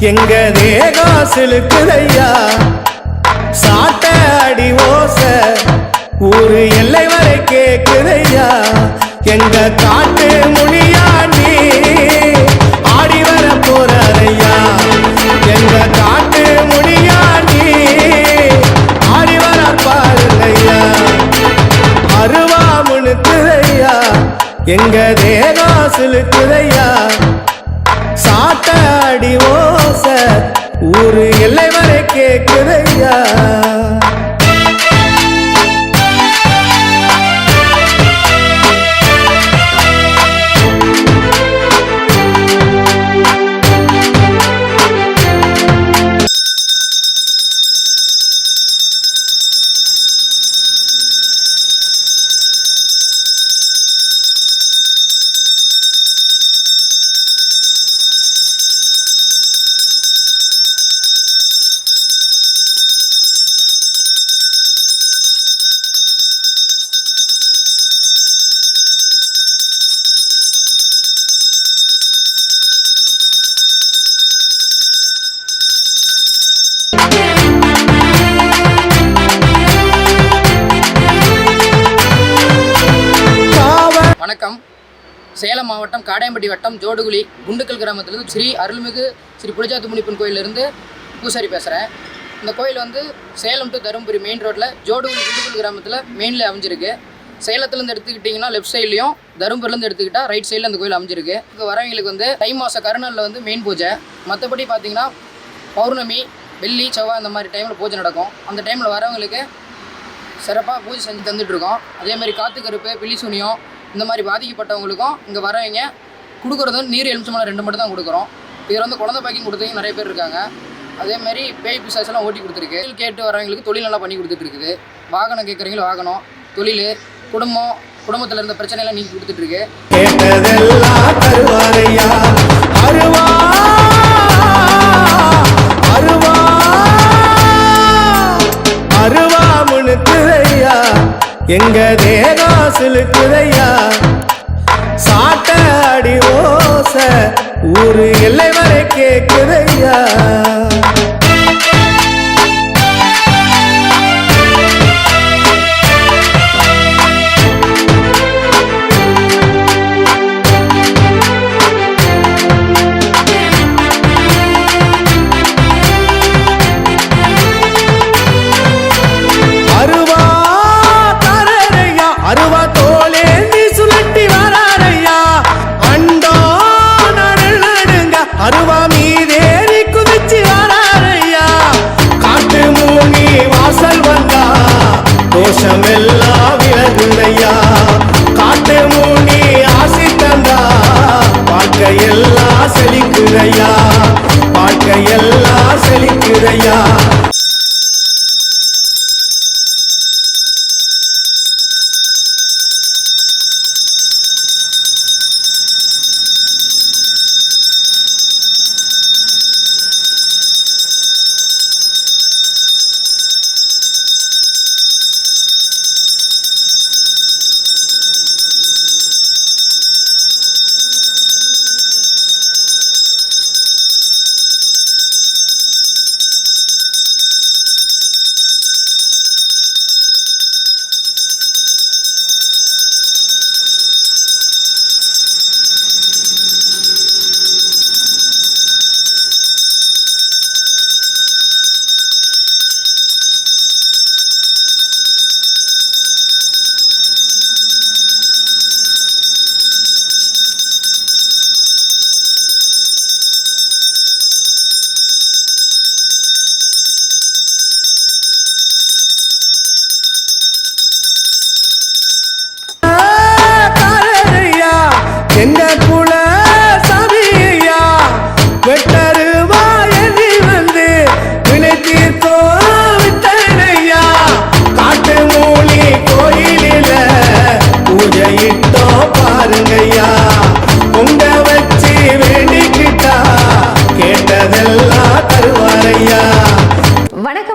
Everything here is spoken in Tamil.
எங்க தேகம் சிலுக்குதையா? சாட்ட அடி ஓச ஊரு எல்லை வரை கேக்குதையா? எங்க காட்டு முனியாண்டி ஆடி வர போறையா எங்க காட்டு முனியாண்டி ஆடி வர பாருங்கய்யா அருவா முணுக்குதையா? எங்க தேகம் சிலுக்குதையா? சாட்ட ஓச. ஒரு எல்லை வரை கேட்குதையா வணக்கம். சேலம் மாவட்டம் காடையம்பட்டி வட்டம் ஜோடுகுழி குண்டுக்கல் கிராமத்திலிருந்து ஸ்ரீ அருள்மிகு ஸ்ரீ புளிஜாத்து முனிப்பன் கோயிலிருந்து பூசாரி பேசுகிறேன் இந்த கோயில் வந்து சேலம் டு தருமபுரி மெயின் ரோட்டில் ஜோடுகுழி குண்டுக்கல் கிராமத்தில் மெயினில் அமைஞ்சிருக்கு. சேலத்துலேருந்து எடுத்துக்கிட்டிங்கன்னா லெஃப்ட் சைட்லேயும் தருமபுரிலேருந்து எடுத்துக்கிட்டால் ரைட் சைடில் அந்த கோயில் அமைஞ்சிருக்கு. இங்கே வரவங்களுக்கு வந்து தை மாத கருநாளில் வந்து மெயின் பூஜை. மற்றபடி பார்த்தீங்கன்னா பௌர்ணமி வெள்ளி செவ்வாய் அந்த மாதிரி டைமில் பூஜை நடக்கும். அந்த டைமில் வரவங்களுக்கு சிறப்பாக பூஜை செஞ்சு தந்துட்டுருக்கோம் அதேமாதிரி காற்று கருப்பு பில்லி சூனியம் இந்த மாதிரி பாதிக்கப்பட்டவங்களுக்கும் இங்கே வரவங்க கொடுக்குறதும் நீர் எலுமிச்சம்பழம் ரெண்டு மட்டும் தான் கொடுக்குறோம். இதில் வந்து குழந்தை பாக்கிங் கொடுத்தவங்க நிறைய பேர் இருக்காங்க. அதேமாதிரி பேய் பிசாசெல்லாம் ஓட்டி கொடுத்துருக்கு. தொழில் கேட்டு வரவங்களுக்கு தொழில் நல்லா பண்ணி கொடுத்துட்டு இருக்குது. வாகனம் கேட்குறவங்களும் வாகனம் தொழில் குடும்பம் குடும்பத்தில் இருந்த பிரச்சனையெல்லாம் நீக்கி கொடுத்துட்ருக்கு கேட்டதெல்லாம் எங்க தேகம் சிலுக்குதையா சாட்ட அடி ஓச ஊரு எல்லை வரை கேக்குதையா? தோஷமெல்லாம்